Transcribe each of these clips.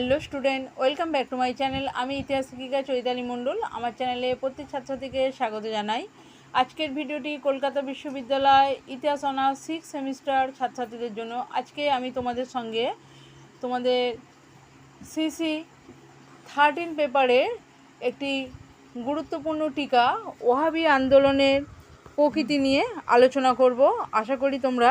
Hello student, welcome back to my channel. আমি ইতিহাস শিক্ষিকা চৈতালি মণ্ডল। আমার চ্যানেলে প্রত্যেক ছাত্রছাত্রীকে স্বাগত জানাই। আজকের ভিডিওটি কলকাতা বিশ্ববিদ্যালয় ইতিহাস অনার্স সিক্স সেমিস্টার ছাত্রছাত্রীদের জন্য। আজকে আমি তোমাদের সঙ্গে তোমাদের সিসি থার্টিন পেপারের একটি গুরুত্বপূর্ণ টিকা, ওহাবি আন্দোলনের প্রকৃতি নিয়ে আলোচনা করব। আশা করি তোমরা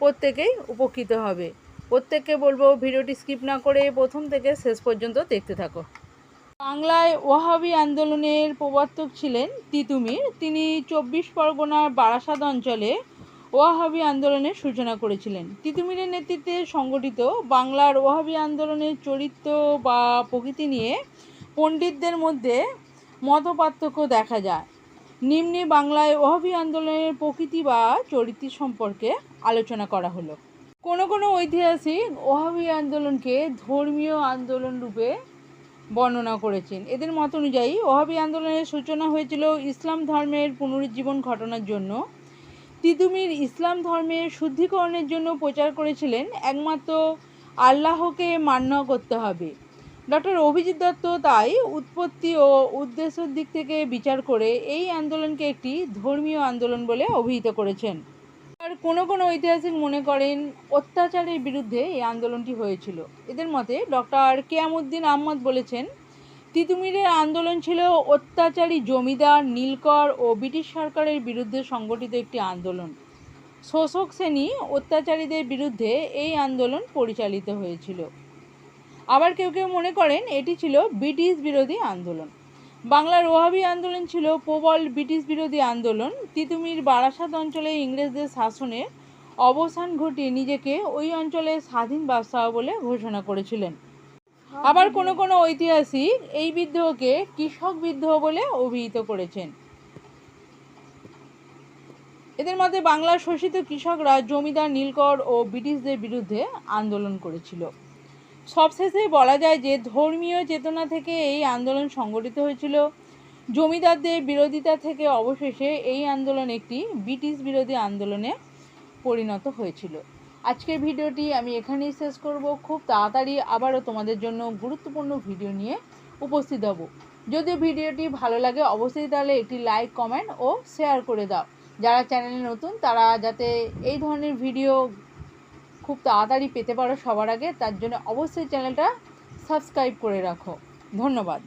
প্রত্যেকেই উপকৃত হবে। প্রত্যেককে বলব ভিডিওটি স্কিপ না করে প্রথম থেকে শেষ পর্যন্ত দেখতে থাকো। বাংলায় ওয়াহাবি আন্দোলনের প্রবর্তক ছিলেন তিতুমির তিনি চব্বিশ পরগনার বারাসাত অঞ্চলে ওয়াহাবি আন্দোলনের সূচনা করেছিলেন। তিতুমিরের নেতৃত্বে সংগঠিত বাংলার ওয়াহাবি আন্দোলনের চরিত্র বা প্রকৃতি নিয়ে পণ্ডিতদের মধ্যে মতপার্থক্য দেখা যায়। নিম্নে বাংলায় ওহাবি আন্দোলনের প্রকৃতি বা চরিত্র সম্পর্কে আলোচনা করা হলো। কোনো কোনো ঐতিহাসিক ওহাবি আন্দোলনকে ধর্মীয় আন্দোলন রূপে বর্ণনা করেছেন। এদের মত অনুযায়ী ওহাবি আন্দোলনের সূচনা হয়েছিল ইসলাম ধর্মের পুনরুজ্জীবন ঘটনার জন্য। তিতুমির ইসলাম ধর্মের শুদ্ধিকরণের জন্য প্রচার করেছিলেন একমাত্র আল্লাহকে মান্য করতে হবে। ডক্টর অভিজিৎ দত্ত তাই উৎপত্তি ও উদ্দেশ্যের দিক থেকে বিচার করে এই আন্দোলনকে একটি ধর্মীয় আন্দোলন বলে অভিহিত করেছেন। আর কোনো কোনো ঐতিহাসিক মনে করেন, অত্যাচারের বিরুদ্ধে এই আন্দোলনটি হয়েছিল। এদের মতে, ডক্টর কেয়ামুদ্দিন আহমদ বলেছেন তিতুমিরের আন্দোলন ছিল অত্যাচারী জমিদার নীলকর ও ব্রিটিশ সরকারের বিরুদ্ধে সংগঠিত একটি আন্দোলন। শোষক শ্রেণি অত্যাচারীদের বিরুদ্ধে এই আন্দোলন পরিচালিত হয়েছিল। আবার কেউ কেউ মনে করেন, এটি ছিল ব্রিটিশ বিরোধী আন্দোলন। বাংলার ওহাবি আন্দোলন ছিল প্রবল ব্রিটিশ বিরোধী আন্দোলন। তিতুমির বারাসাত অঞ্চলে ইংরেজদের শাসনে অবসান ঘটিয়ে নিজেকে ওই অঞ্চলের স্বাধীন বাদশাহ বলে ঘোষণা করেছিলেন। আবার কোনো কোনো ঐতিহাসিক এই বিদ্রোহকে কৃষক বিদ্রোহ বলে অভিহিত করেছেন। এদের মধ্যে বাংলার শোষিত কৃষকরা জমিদার, নীলকর ও ব্রিটিশদের বিরুদ্ধে আন্দোলন করেছিল। সবশেষে বলা যায় যে ধর্মীয় চেতনা থেকে এই আন্দোলন সংগঠিত হয়েছিল। জমিদারদের বিরোধিতা থেকে অবশেষে এই আন্দোলন একটি ব্রিটিশ বিরোধী আন্দোলনে পরিণত হয়েছিল। আজকের ভিডিওটি আমি এখানেই শেষ করব। খুব তাড়াতাড়ি আবারও তোমাদের জন্য গুরুত্বপূর্ণ ভিডিও নিয়ে উপস্থিত হব। যদিও ভিডিওটি ভালো লাগে অবশ্যই তাহলে একটি লাইক, কমেন্ট ও শেয়ার করে দাও। যারা চ্যানেলে নতুন তারা যাতে এই ধরনের ভিডিও খুব তাড়াতাড়ি পেতে পারো সবার আগে তার জন্য অবশ্যই চ্যানেলটা সাবস্ক্রাইব করে রাখো। ধন্যবাদ।